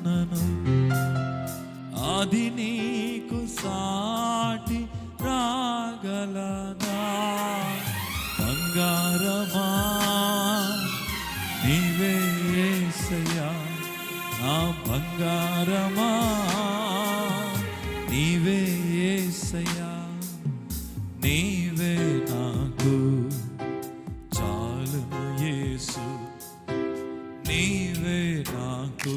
ఉన్నను అది నీకు సాటి రాగలదా? బంగారమా? నీవే యేసయ్యా నా బంగారమా? నీవే యేసయ్యా నీవే నాకు చాలును యేసు. నీవే నాకు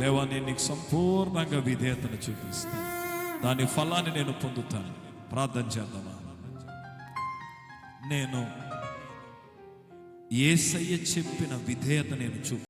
దేవా నేను నీకు సంపూర్ణంగా విధేయతను చూపిస్తాను. దాని ఫలాన్ని నేను పొందుతాను. ప్రార్థన చేద్దామా? నేను ఏసయ్య చెప్పిన విధేయత నేను చూపు